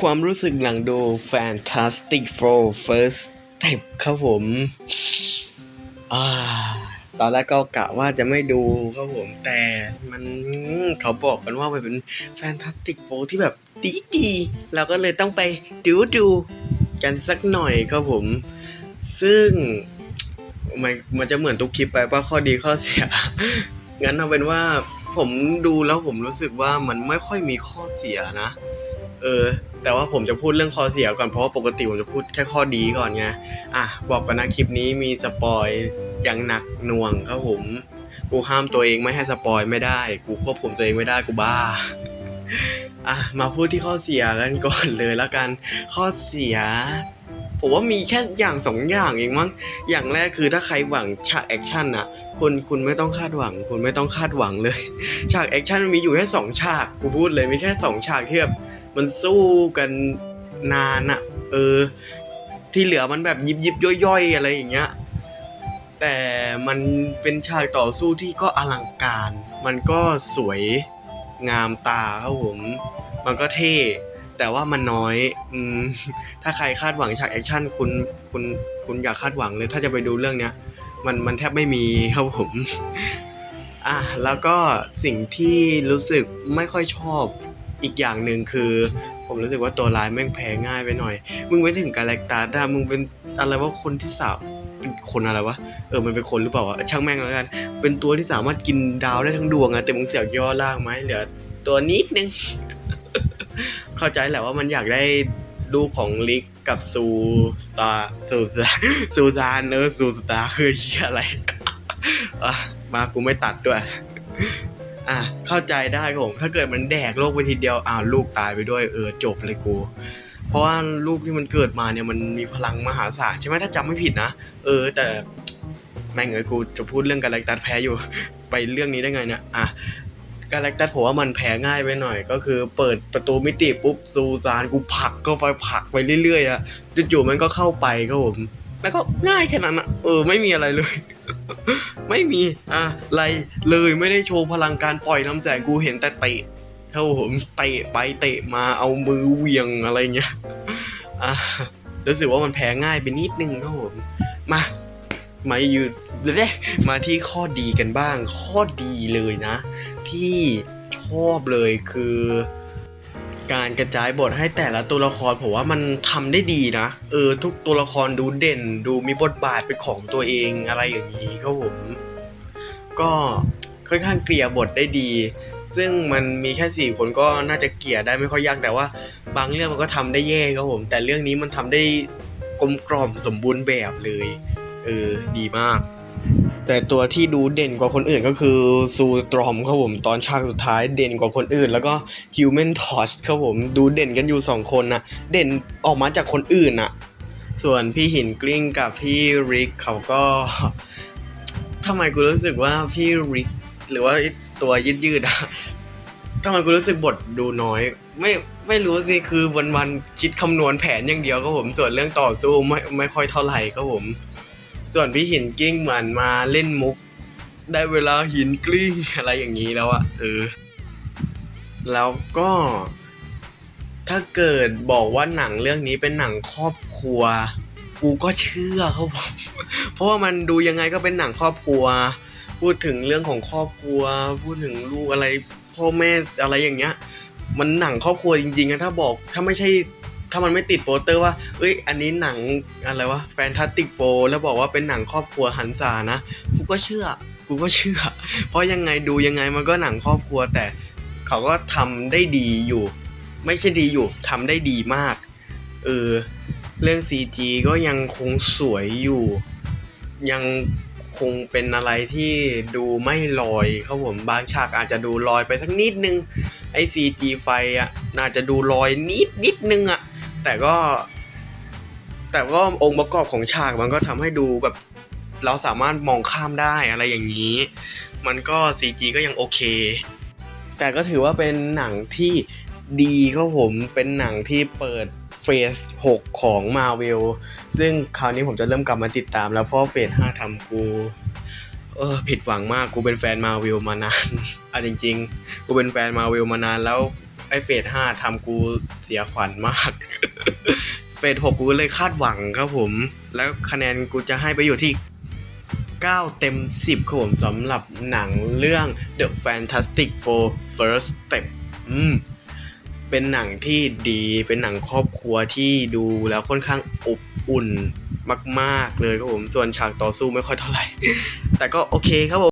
ความรู้สึกหลังดู Fantastic Four First Step ครับผมอตอนแรกก็กะว่าจะไม่ดูครับผม แต่มันเขาบอกกันว่ามันเป็น Fantastic Four ที่แบบดีดีๆเราก็เลยต้องไปดูดูกันสักหน่อยครับผม ซึ่งมันมันจะเหมือนทุกคลิปไปว่าข้อดีข้อเสีย งั้นเอาเป็นว่าผมดูแล้วผมรู้สึกว่ามันไม่ค่อยมีข้อเสียนะ เออ แต่ว่าผมจะพูดเรื่องข้อเสียก่อนเพราะว่าปกติผมจะพูดแค่ข้อดีก่อนไงอะบอกกันนะคลิปนี้มีสปอยอย่างหนักหน่วงครับผมกูห้ามตัวเองไม่ให้สปอยไม่ได้ กูควบคุมตัวเองไม่ได้กูบ้าอะมาพูดที่ข้อเสียกันก่อนเลยแล้วกัน ข้อเสีย ผมว่ามีแค่อย่างสองอย่างเองมั้งอย่างแรกคือถ้าใครหวังฉากแอคชั่นอะคุณคุณไม่ต้องคาดหวัง คุณไม่ต้องคาดหวังเลย ฉากแอคชั่นมันมีอยู่แค่สองฉากกูพูดเลยมีแค่สองฉากที่แบบ มันสู้กันนานอะเออ ที่เหลือมันแบบยิบยิบย่อยย่อยๆ อะไรอย่างเงี้ย แต่มันเป็นฉากต่อสู้ที่ก็อลังการ มันก็สวยงามตาครับผม มันก็เท่ แต่ว่ามันน้อยอืมถ้าใครคาดหวังฉากแอคชั่นคุณคุณคุณอย่าคาดหวังเลยถ้าจะไปดูเรื่องเนี้ย มันมันแทบไม่มีครับผมอะแล้วก็สิ่งที่รู้สึกไม่ค่อยชอบ อีกอย่างหนึ่งคือ ผมรู้สึกว่าตัวร้ายแม่งแพ้ง่ายไปหน่อย มึงไปถึงกาแล็กตาด้ามึงเป็นอะไรว่าคนที่สามเป็นคนอะไรวะ เออ มันเป็นคนหรือเปล่าวะ ช่างแม่งแล้วกัน เป็นตัวที่สามารถกินดาวได้ทั้งดวงอะแต่มึงเสียกย่อล่างไหมเหลือตัวนิดนึง เข้าใจแหละว่ามันอยากได้ลูกของลิกกับซูสตาซูซาซูซานเนอซูสตาคือเหียอะไรอะมากูไม่ตัดด้วย อะเข้าใจได้ครับผม ถ้าเกิดมันแดกโลกไปทีเดียวอ้าวลูกตายไปด้วยเออจบเลยกู เพราะว่าลูกที่มันเกิดมาเนี่ยมันมีพลังมหาศาลใช่ไหมถ้าจำไม่ผิดนะเออ แต่แม่งเอ้ยกูจะพูดเรื่องการแล็กตัสแพ้อยู่ ไปเรื่องนี้ได้ไงเนี่ยอะการแล็กตัสผมว่ามันแพ้ง่ายไปหน่อย ก็คือเปิดประตูมิติปุ๊บซูซานกูผลักเข้าไปผลักไปเรื่อยๆอะจู่ๆมันก็เข้าไปครับผมแล้วก็ง่ายแค่นั้นอะเออไม่มีอะไรเลย ไม่มีอะไรเลยไม่ได้โชว์พลังการปล่อยน้ำแสงกูเห็นแต่เตะครับผมเตะไปเตะมาเอามือเวียงอะไรเงี้ยอะรู้สึกว่ามันแพ้ง่ายไปนิดนึงครับผมมามาอยู่เด้มาที่ข้อดีกันบ้าง ข้อดีเลยนะ ที่ชอบเลยคือ การกระจายบทให้แต่ละตัวละครผมว่ามันทำได้ดีนะเออทุกตัวละครดูเด่น ดูมีบทบาทเป็นของตัวเองอะไรอย่างนี้ครับผม ก็ค่อนข้างเกลี่ยบทได้ดี ซึ่งมันมีแค่สี่คนก็น่าจะเกลี่ยได้ไม่ค่อยยากแต่ว่า บางเรื่องมันก็ทำได้แย่ครับผม แต่เรื่องนี้มันทำได้กลมกล่อมสมบูรณ์แบบเลยเออดีมาก แต่ตัวที่ดูเด่นกว่าคนอื่นก็คือซูตรอมครับผมตอนฉากสุดท้ายเด่นกว่าคนอื่น แล้วก็ฮิวแมนทอชครับผมดูเด่นกันอยู่สองคนนะเด่นออกมาจากคนอื่นน่ะส่วนพี่หินกลิ้งกับพี่ริกเขาก็ทำไมกูรู้สึกว่าพี่ริกหรือว่าตัวยืดยืดๆอะทำไมกูรู้สึกบทดูน้อย ไม่ไม่รู้สิคือวันวันๆคิดคำนวณแผนอย่างเดียวครับผมส่วนเรื่องต่อสู้ไม่ไม่ค่อยเท่าไหร่ครับผม ส่วนพี่หินกิ้งเหมือนมาเล่นมุก ได้เวลาหินกลิ้งอะไรอย่างนี้แล้วอะเออ แล้วก็ ถ้าเกิดบอกว่าหนังเรื่องนี้เป็นหนังครอบครัว กูก็เชื่อเขาบอกเพราะว่ามันดูยังไงก็เป็นหนังครอบครัว พูดถึงเรื่องของครอบครัว พูดถึงลูกอะไร พ่อแม่อะไรอย่างเงี้ย มันหนังครอบครัวจริงๆอะถ้าบอก ถ้าไม่ใช่ ถ้ามันไม่ติดโปสเตอร์ว่า เอ้ย อันนี้หนังอะไรวะแฟนตาติกโปแล้วบอกว่าเป็นหนังครอบครัวหันษานะกูก็เชื่อกูก็เชื่อ เพราะยังไงดูยังไงมันก็หนังครอบครัวแต่เขาก็ทำได้ดีอยู่ ไม่ใช่ดีอยู่ทำได้ดีมากเออเรื่อง CG ก็ยังคงสวยอยู่ ยังคงเป็นอะไรที่ดูไม่ลอยครับผมบางฉากอาจจะดูลอยไปสักนิดนึง ไอ้ CG ไฟอะน่าจะดูลอยนิดนิดนึงอะ แต่ก็ แต่ก็องค์ประกอบของฉากมันก็ทำให้ดูแบบเราสามารถมองข้ามได้อะไรอย่างนี้ มันก็ CG ก็ยังโอเค แต่ก็ถือว่าเป็นหนังที่ดีครับผม เป็นหนังที่เปิดเฟส 6 ของ Marvel ซึ่งคราวนี้ผมจะเริ่มกลับมาติดตามแล้ว เพราะเฟส 5ทำกู เออ ผิดหวังมากกูเป็นแฟนมาวิลมานานอะจริง ๆ กูเป็นแฟนมาวิลมานานแล้ว ไอเฟสห้าทำกูเสียขวัญมาก เฟสหกกูเลยคาดหวังครับผม แล้วคะแนนกูจะให้ไปอยู่ที่ 9 เต็ม 10ครับผมสำหรับหนังเรื่อง The Fantastic Four First Step อืมเป็นหนังที่ดีเป็นหนังครอบครัวที่ดูแล้วค่อนข้างอบอุ่นมาก ๆ เลยครับผม ส่วนฉากต่อสู้ไม่ค่อยเท่าไหร่ แต่ก็โอเคครับผม